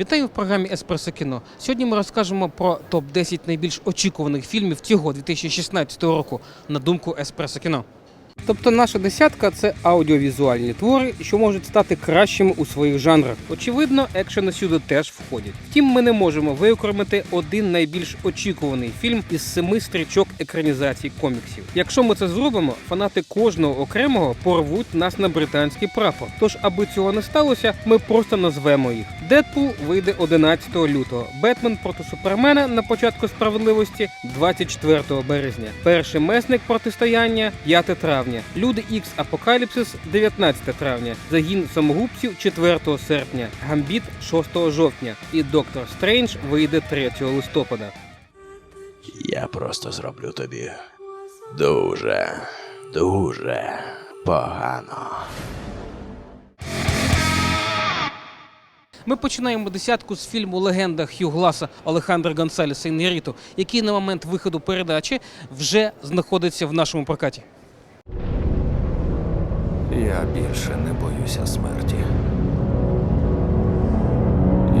Вітаю в програмі Еспресо кіно. Сьогодні ми розкажемо про топ 10 найбільш очікуваних фільмів цього 2016 року на думку Еспресо кіно. Тобто наша десятка це аудіовізуальні твори, що можуть стати кращими у своїх жанрах. Очевидно, екшени сюди теж входять. Втім, ми не можемо виокремити один найбільш очікуваний фільм із семи стрічок екранізацій коміксів. Якщо ми це зробимо, фанати кожного окремого порвуть нас на британський прапор. Тож, аби цього не сталося, ми просто назвемо їх. Дедпул вийде 11 лютого. Бетмен проти Супермена на початку справедливості 24 березня. Перший месник протистояння 5 травня. Люди Ікс Апокаліпсис 19 травня. Загін самогубців 4 серпня. Гамбіт 6 жовтня. І Доктор Стрендж вийде 3 листопада. Я просто зроблю тобі дуже, дуже погано. Ми починаємо десятку з фільму Легенда Хью Гласа Олехандра Гонсалеса Ін'яріту, який на момент виходу передачі вже знаходиться в нашому прокаті. Я більше не боюся смерті.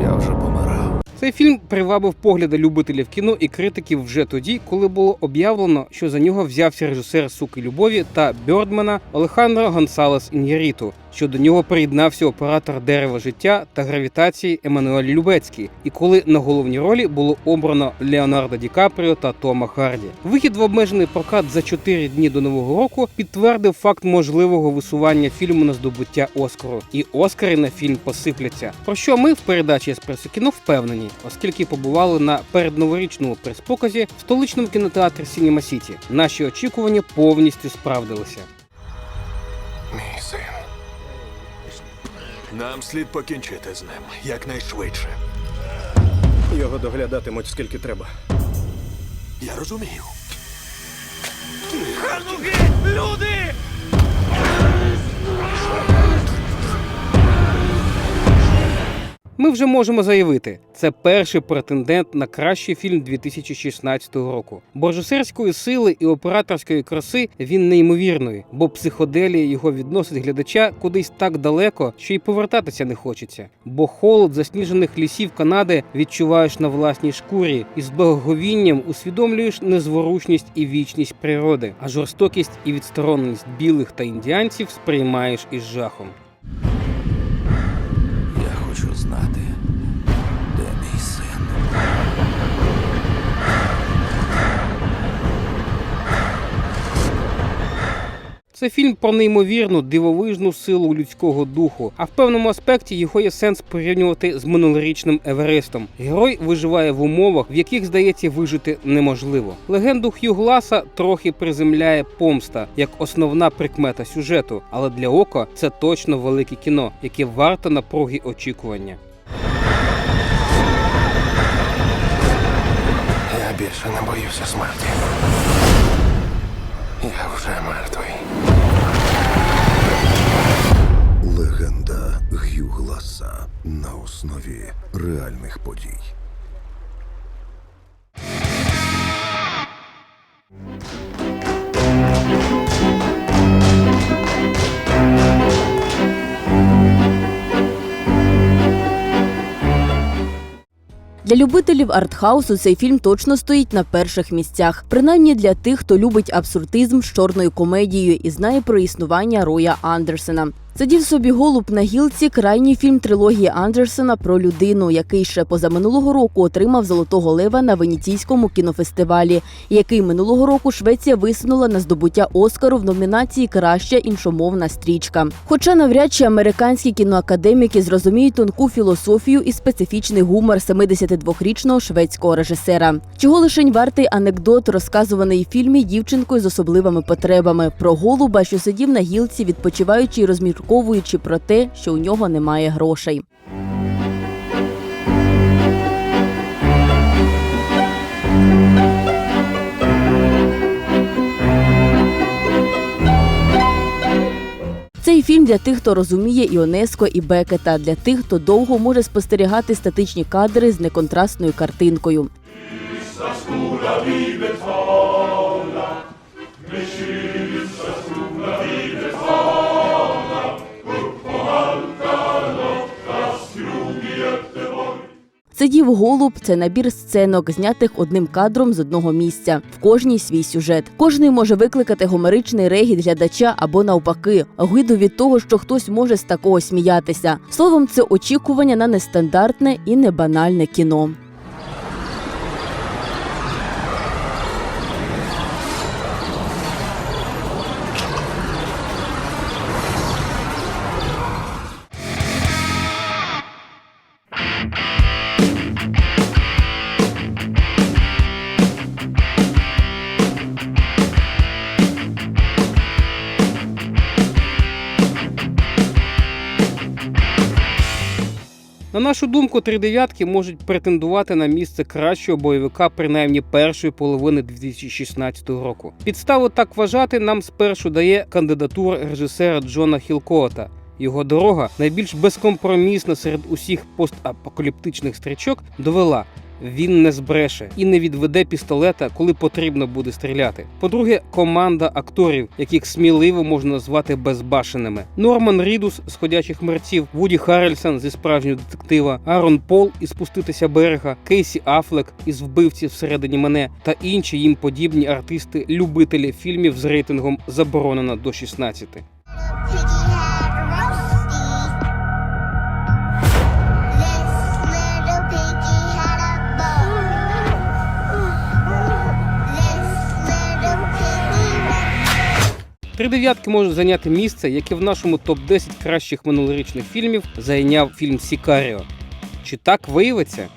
Я вже помирав. Цей фільм привабив погляди любителів кіно і критиків вже тоді, коли було об'явлено, що за нього взявся режисер суки любові та Бьордмена Олехандро Гонсалес Ін'яріту, що до нього приєднався оператор дерева життя та гравітації Еммануель Любецький, і коли на головні ролі було обрано Леонардо Ді Капріо та Тома Харді. Вихід в обмежений прокат за 4 дні до нового року підтвердив факт можливого висування фільму на здобуття Оскару, і Оскари на фільм посипляться. Про що ми в передачі Еспресо кіно впевнені, оскільки побували на передноворічному прес-показі в столичному кінотеатрі Сінема Сіті. Наші очікування повністю справдилися. Мій син. Нам слід покінчити з ним якнайшвидше. Його доглядатимуть скільки треба. Я розумію. Ми вже можемо заявити, це перший претендент на кращий фільм 2016 року. Бо режисерської сили і операторської краси він неймовірної, бо психоделія його відносить глядача кудись так далеко, що й повертатися не хочеться. Бо холод засніжених лісів Канади відчуваєш на власній шкурі, і з благоговінням усвідомлюєш незворушність і вічність природи, а жорстокість і відстороненість білих та індіанців сприймаєш із жахом. Це фільм про неймовірну дивовижну силу людського духу, а в певному аспекті його є сенс порівнювати з минулорічним Еверестом. Герой виживає в умовах, в яких здається вижити неможливо. Легенду Хью Гласа трохи приземляє помста як основна прикмета сюжету, але для ока це точно велике кіно, яке варто напруги очікування. Я більше не боюся смерті. Подій. Для любителів артхаусу цей фільм точно стоїть на перших місцях, принаймні для тих, хто любить абсурдизм з чорною комедією і знає про існування Роя Андерсена. Сидів собі голуб на гілці крайній фільм трилогії Андерсена про людину, який ще позаминулого року отримав золотого лева на венеційському кінофестивалі, який минулого року Швеція висунула на здобуття Оскару в номінації Краща іншомовна стрічка. Хоча навряд чи американські кіноакадеміки зрозуміють тонку філософію і специфічний гумор 72-річного шведського режисера. Чого лишень вартий анекдот, розказуваний в фільмі дівчинкою з особливими потребами про голуба, що сидів на гілці, відпочиваючи і розмірковуючи про те, що у нього немає грошей. Цей фільм для тих, хто розуміє Іонеско і Бекета, для тих, хто довго може спостерігати статичні кадри з неконтрастною картинкою. Сидів голуб це набір сценок, знятих одним кадром з одного місця. В кожній свій сюжет. Кожний може викликати гомеричний регіт глядача або навпаки, гиду від того, що хтось може з такого сміятися. Словом, це очікування на нестандартне і небанальне кіно. На нашу думку, три дев'ятки можуть претендувати на місце кращого бойовика принаймні першої половини 2016 року. Підставу так вважати нам спершу дає кандидатура режисера Джона Хілкота. Його дорога найбільш безкомпромісна серед усіх постапокаліптичних стрічок довела. Він не збреше і не відведе пістолета, коли потрібно буде стріляти. По-друге, команда акторів, яких сміливо можна назвати безбашеними. Норман Рідус з ходячих мерців, Вуді Харрельсон зі справжнього детектива, Арон Пол із спуститися берега, Кейсі Афлек із вбивці всередині мене та інші їм подібні артисти, любителі фільмів з рейтингом заборонено до 16. Три дев'ятки можуть зайняти місце, яке в нашому топ-10 кращих минулорічних фільмів зайняв фільм Сікаріо. Чи так виявиться?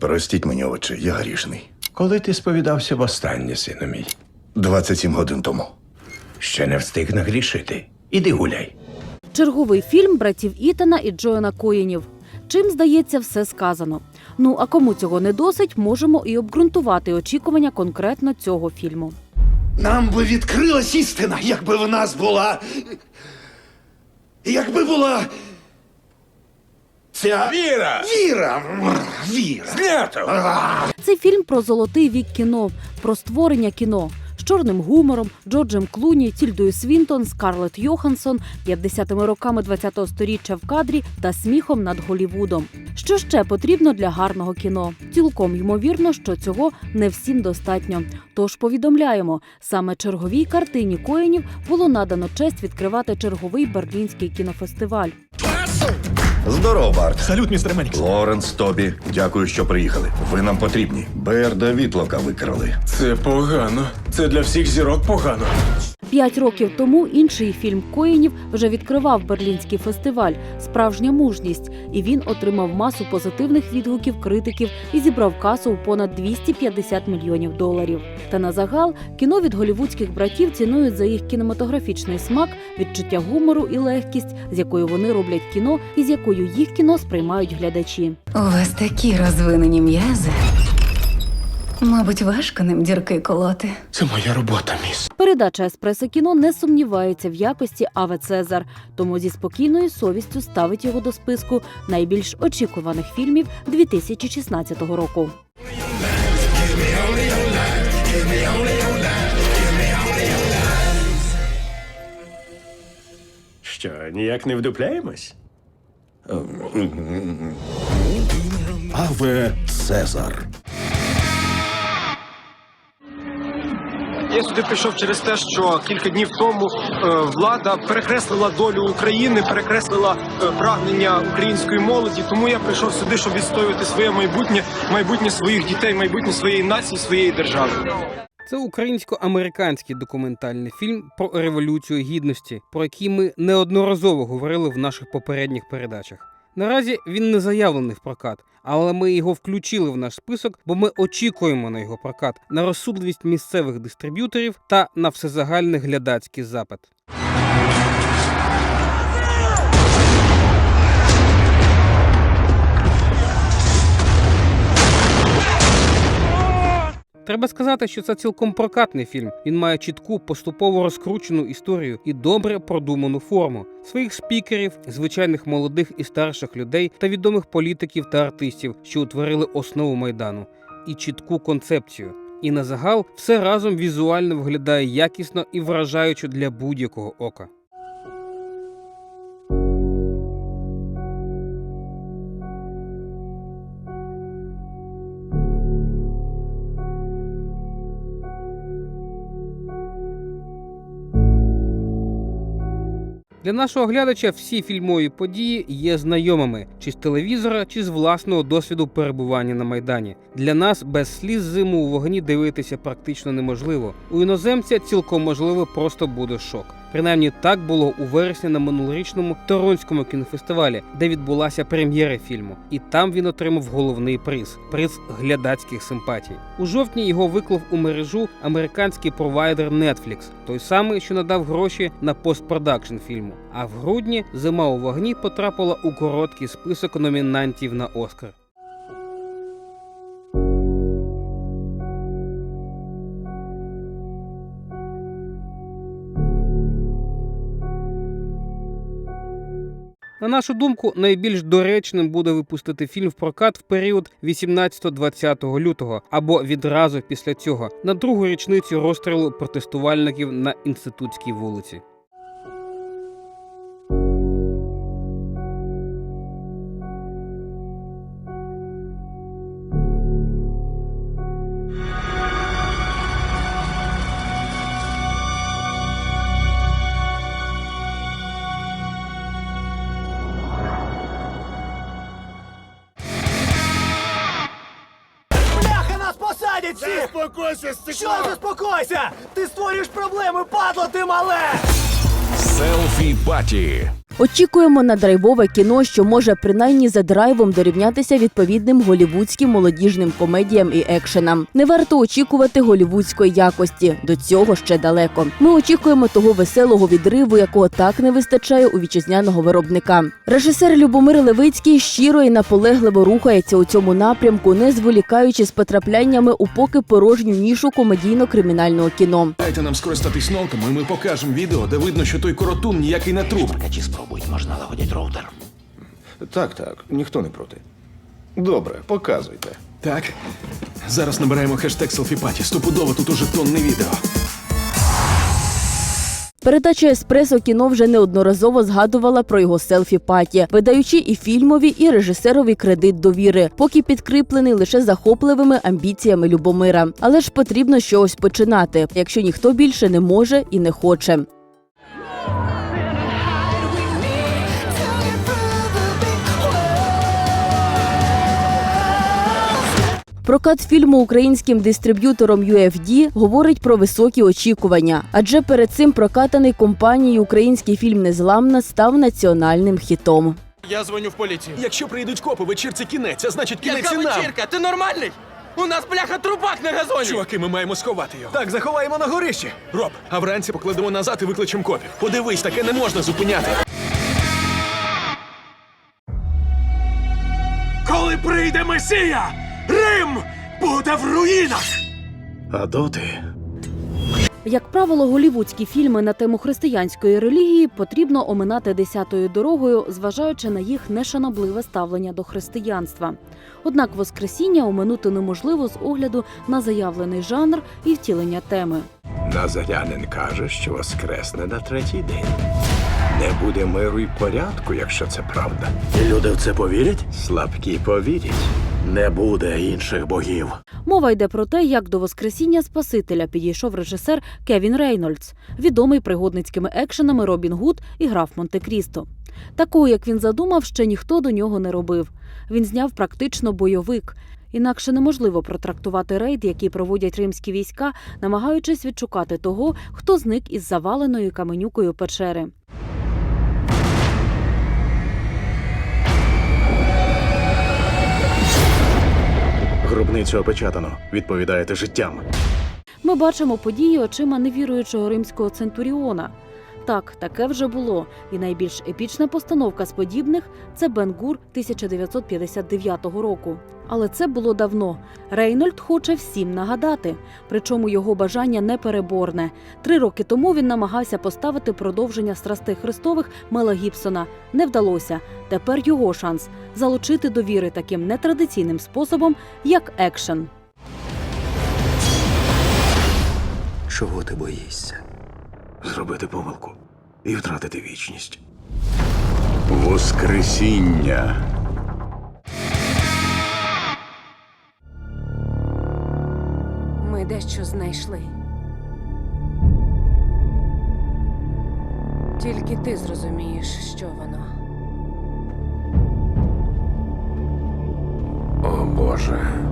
Простіть мені, отче, я грішний. Коли ти сповідався востаннє, сину мій, 27 годин тому. ще не встиг нагрішити. Іди гуляй. Черговий фільм братів Ітана і Джоена Коїнів. Чим здається, все сказано. Ну а кому цього не досить, можемо і обґрунтувати очікування конкретно цього фільму. Нам би відкрилась істина, якби в нас була. Якби була. Ця Віра! віра. Віра. Знято! Це фільм про золотий вік кіно, про створення кіно чорним гумором, Джорджем Клуні, Тільдою Свінтон, Скарлетт Йоханссон, 50-ми роками 20-го сторіччя в кадрі та сміхом над Голівудом. Що ще потрібно для гарного кіно? Цілком ймовірно, що цього не всім достатньо. Тож повідомляємо, саме черговій картині коїнів було надано честь відкривати черговий берлінський кінофестиваль. Здоров, Барт. Салют, містер Менікс. Лоренс, Тобі, дякую, що приїхали. Ви нам потрібні. Берда Вітлока викрали. Це погано. Це для всіх зірок погано. П'ять років тому інший фільм Коїнів вже відкривав берлінський фестиваль Справжня мужність, і він отримав масу позитивних відгуків критиків і зібрав касу у понад 250 мільйонів доларів. Та на загал кіно від голівудських братів цінують за їх кінематографічний смак, відчуття гумору і легкість, з якою вони роблять кіно, і з якою їх кіно сприймають глядачі. У вас такі розвинені м'язи. Мабуть, важко ним дірки колоти. Це моя робота, міс. Передача Еспресо кіно не сумнівається в якості Аве Цезар, тому зі спокійною совістю ставить його до списку найбільш очікуваних фільмів 2016 року. Що, ніяк не вдупляємось? Аве Цезар. Я сюди прийшов через те, що кілька днів тому е, влада перекреслила долю України, перекреслила е, прагнення української молоді. Тому я прийшов сюди, щоб відстоювати своє майбутнє, майбутнє своїх дітей, майбутнє своєї нації, своєї держави. Це українсько-американський документальний фільм про революцію гідності, про який ми неодноразово говорили в наших попередніх передачах. Наразі він не заявлений в прокат, але ми його включили в наш список, бо ми очікуємо на його прокат, на розсудливість місцевих дистриб'юторів та на всезагальний глядацький запит. Треба сказати, що це цілком прокатний фільм. Він має чітку, поступово розкручену історію і добре продуману форму своїх спікерів, звичайних молодих і старших людей та відомих політиків та артистів, що утворили основу майдану. і чітку концепцію. І на загал все разом візуально виглядає якісно і вражаюче для будь-якого ока. Для нашого глядача всі фільмові події є знайомими чи з телевізора, чи з власного досвіду перебування на майдані. Для нас без сліз зиму у вогні дивитися практично неможливо. У іноземця цілком можливо просто буде шок. Принаймні так було у вересні на минулорічному Торонському кінофестивалі, де відбулася прем'єра фільму, і там він отримав головний приз приз глядацьких симпатій. У жовтні його виклав у мережу американський провайдер Netflix, той самий, що надав гроші на постпродакшн фільму. А в грудні зима у вогні потрапила у короткий список номінантів на Оскар. На нашу думку, найбільш доречним буде випустити фільм в прокат в період 18-20 лютого або відразу після цього на другу річницю розстрілу протестувальників на інститутській вулиці. Посадять стекло! Що заспокойся? Ти створюєш проблеми, падло ти мале! Селфі Паті. Очікуємо на драйвове кіно, що може принаймні за драйвом дорівнятися відповідним голівудським молодіжним комедіям і екшенам. Не варто очікувати голівудської якості. До цього ще далеко. Ми очікуємо того веселого відриву, якого так не вистачає у вітчизняного виробника. Режисер Любомир Левицький щиро і наполегливо рухається у цьому напрямку, не зволікаючи з потрапляннями у поки порожню нішу комедійно-кримінального кіно. Дайте нам скористатись ноутами, і ми покажемо відео, де видно, що той коротун ніякий не труп. Спробують, можна лагодять роутер. Так, так, ніхто не проти. Добре, показуйте. Так. Зараз набираємо хештег селфіпаті. Стопудово тут уже тонне відео. Передача Еспресо кіно вже неодноразово згадувала про його селфі паті, видаючи і фільмові, і режисерові кредит довіри, поки підкріплений лише захопливими амбіціями Любомира. Але ж потрібно щось починати, якщо ніхто більше не може і не хоче. Прокат фільму українським дистриб'ютором UFD говорить про високі очікування, адже перед цим прокатаний компанією український фільм Незламна став національним хітом. Я дзвоню в поліцію. Якщо прийдуть копи, вечірці кінець, а значить кінець і нам. Ти нормальний? У нас бляха трупак на газоні! Чуваки, ми маємо сховати його. Так, заховаємо на горищі. Роб, а вранці покладемо назад і викличемо копів. Подивись, таке не можна зупиняти. Коли прийде Месія, Рим буде в руїнах! А доти Як правило, голівудські фільми на тему християнської релігії потрібно оминати десятою дорогою, зважаючи на їх нешанобливе ставлення до християнства. Однак Воскресіння оминути неможливо з огляду на заявлений жанр і втілення теми. Назарянин каже, що воскресне на третій день. Не буде миру й порядку, якщо це правда. І люди в це повірять? Слабкі повірять. Не буде інших богів. Мова йде про те, як до Воскресіння Спасителя підійшов режисер Кевін Рейнольдс, відомий пригодницькими екшенами Робін Гуд і граф Монте-Крісто. Такого, як він задумав, ще ніхто до нього не робив. Він зняв практично бойовик. Інакше неможливо протрактувати рейд, який проводять римські війська, намагаючись відшукати того, хто зник із заваленої каменюкою печери. Гробницю опечатано. Відповідаєте життям. Ми бачимо події очима невіруючого римського центуріона. Так, таке вже було. І найбільш епічна постановка з подібних це Бенгур 1959 року. Але це було давно. Рейнольд хоче всім нагадати, причому його бажання не переборне. Три роки тому він намагався поставити продовження страсти Христових Мела Гібсона. Не вдалося. Тепер його шанс залучити довіри таким нетрадиційним способом, як екшен. Чого ти боїшся? Зробити помилку і втратити вічність. Воскресіння. Ми дещо знайшли. Тільки ти зрозумієш, що воно. О Боже.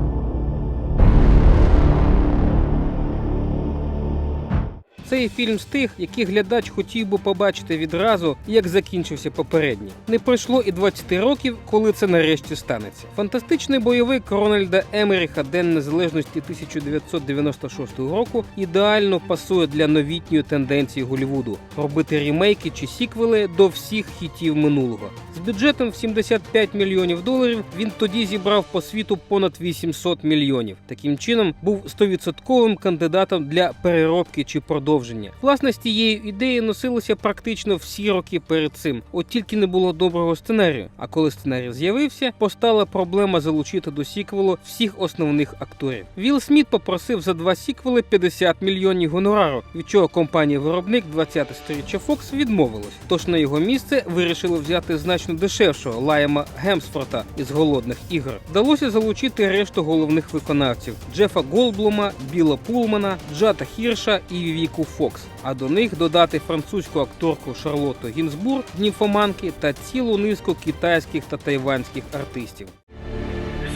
Цей фільм з тих, які глядач хотів би побачити відразу, як закінчився попередній. Не пройшло і 20 років, коли це нарешті станеться. Фантастичний бойовик Рональда Емеріха День Незалежності 1996 року ідеально пасує для новітньої тенденції Голлівуду – робити рімейки чи сіквели до всіх хітів минулого. З бюджетом в 75 мільйонів доларів він тоді зібрав по світу понад 800 мільйонів. Таким чином був 100% кандидатом для переробки чи продовження. Власне, з тією ідеєю носилося практично всі роки перед цим. От тільки не було доброго сценарію. А коли сценарій з'явився, постала проблема залучити до сіквелу всіх основних акторів. Вілл Сміт попросив за два сіквели 50 мільйонів гонорару, від чого компанія-виробник 20 сторіччя Fox відмовилась. Тож на його місце вирішили взяти значно дешевшого Лайма Гемсфорта із голодних ігор. Вдалося залучити решту головних виконавців: Джефа Голблума, Біла Пулмана, Джата Хірша і Вівіку Фокс. А до них додати французьку акторку Шарлотту Гінзбург, Німфоманки та цілу низку китайських та тайванських артистів.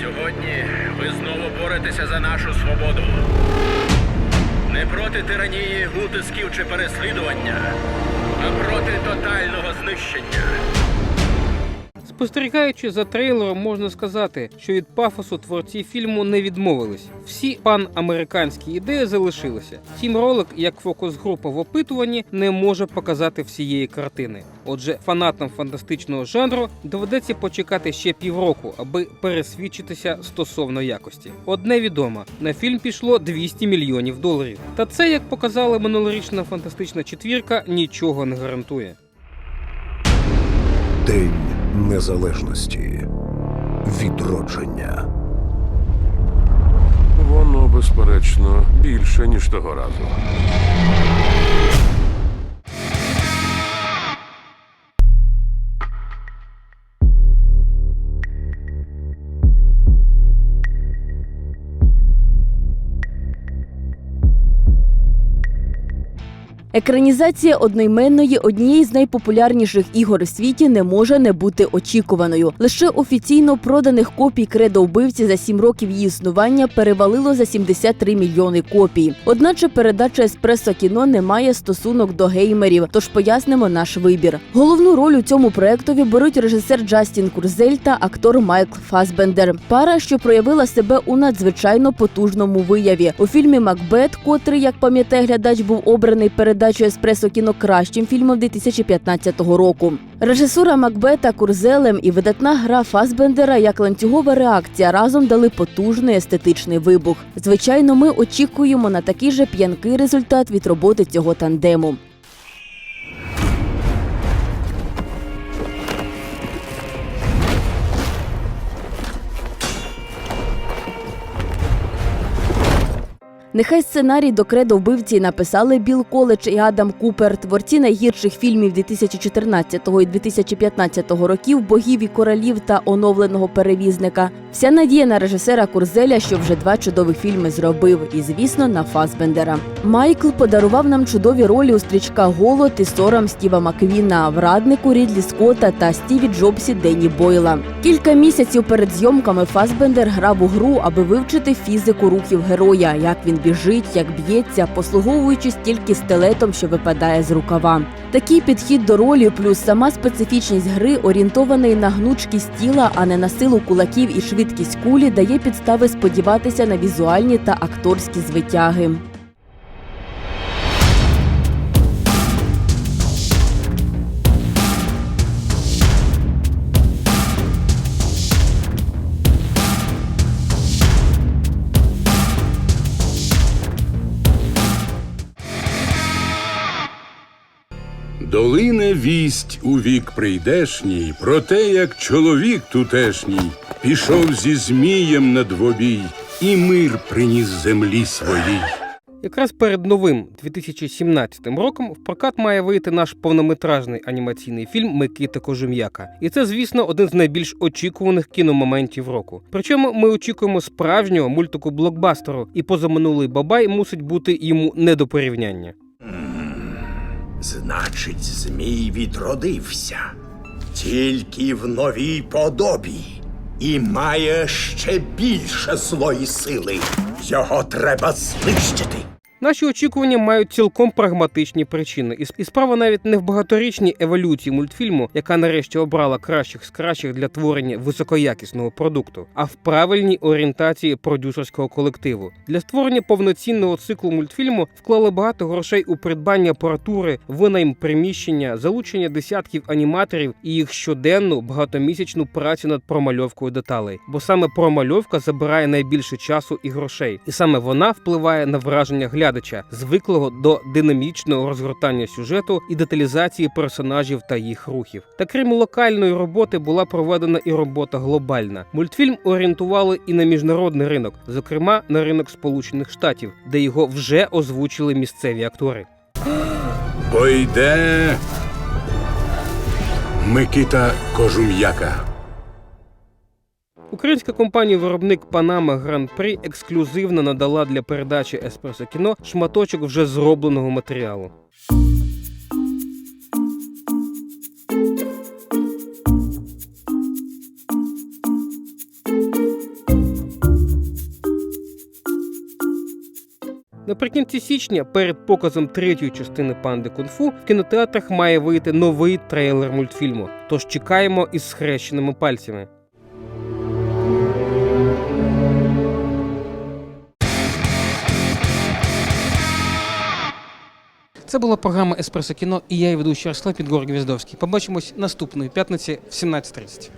Сьогодні ви знову боретеся за нашу свободу. Не проти тиранії, утисків чи переслідування, а проти тотального знищення. Спостерігаючи за трейлером, можна сказати, що від пафосу творці фільму не відмовились. Всі панамериканські ідеї залишилися. Тім ролик, як фокус-група в опитуванні, не може показати всієї картини. Отже, фанатам фантастичного жанру доведеться почекати ще півроку, аби пересвідчитися стосовно якості. Одне відомо: на фільм пішло 200 мільйонів доларів. Та це, як показала минулорічна фантастична четвірка, нічого не гарантує. День незалежності. Відродження. Воно, безперечно, більше, ніж того разу. Екранізація одноіменної однієї з найпопулярніших ігор у світі не може не бути очікуваною. Лише офіційно проданих копій кредо вбивці за сім років її існування перевалило за 73 мільйони копій. Одначе передача еспресо кіно не має стосунок до геймерів, тож пояснимо наш вибір. Головну роль у цьому проектові беруть режисер Джастін Курзель та актор Майкл Фасбендер. Пара, що проявила себе у надзвичайно потужному вияві у фільмі Макбет, котрий, як пам'ятає глядач, був обраний передачою еспресо кіно кращим фільмом 2015 року. Режисура Макбета Курзелем і видатна гра Фасбендера як ланцюгова реакція разом дали потужний естетичний вибух. Звичайно, ми очікуємо на такий же п'янкий результат від роботи цього тандему. Нехай сценарій до кредо вбивці написали Біл Коледж і Адам Купер, творці найгірших фільмів 2014 і 2015 років, богів і королів та оновленого перевізника. Вся надія на режисера Курзеля, що вже два чудові фільми зробив, і звісно, на Фасбендера. Майкл подарував нам чудові ролі у стрічка Голод і сором Стіва Маквіна, в раднику Рідлі Скотта та Стіві Джобсі Денні Бойла. Кілька місяців перед зйомками Фасбендер грав у гру, аби вивчити фізику рухів героя, як він біжить, як б'ється, послуговуючись тільки стелетом, що випадає з рукава. Такий підхід до ролі, плюс сама специфічність гри, орієнтований на гнучкість тіла, а не на силу кулаків і швидкість кулі, дає підстави сподіватися на візуальні та акторські звитяги. Долине вість у вік прийдешній про те, як чоловік тутешній пішов зі змієм на двобій і мир приніс землі своїй. Якраз перед новим 2017 роком в прокат має вийти наш повнометражний анімаційний фільм Микита Кожум'яка. І це, звісно, один з найбільш очікуваних кіномоментів року. Причому ми очікуємо справжнього мультику блокбастеру, і позаминулий бабай мусить бути йому не до порівняння. Значить, Змій відродився тільки в новій подобі і має ще більше злої сили. Його треба знищити. Наші очікування мають цілком прагматичні причини, і справа навіть не в багаторічній еволюції мультфільму, яка нарешті обрала кращих з кращих для творення високоякісного продукту, а в правильній орієнтації продюсерського колективу. Для створення повноцінного циклу мультфільму вклали багато грошей у придбання апаратури, винайм приміщення, залучення десятків аніматорів і їх щоденну багатомісячну працю над промальовкою деталей. Бо саме промальовка забирає найбільше часу і грошей, і саме вона впливає на враження глядача, звиклого до динамічного розгортання сюжету і деталізації персонажів та їх рухів. Та крім локальної роботи, була проведена і робота глобальна. Мультфільм орієнтували і на міжнародний ринок, зокрема на ринок Сполучених Штатів, де його вже озвучили місцеві актори. Бо йде Микита Кожум'яка. Українська компанія-виробник Панама Гран-При ексклюзивно надала для передачі Еспресо кіно шматочок вже зробленого матеріалу. Наприкінці січня, перед показом третьої частини панди кунг-фу, в кінотеатрах має вийти новий трейлер мультфільму. Тож чекаємо із схрещеними пальцями. Це була програма Еспресо кіно і я її ведучий Ярослав Підгор Гвіздовський. Побачимось наступної п'ятниці в 17.30.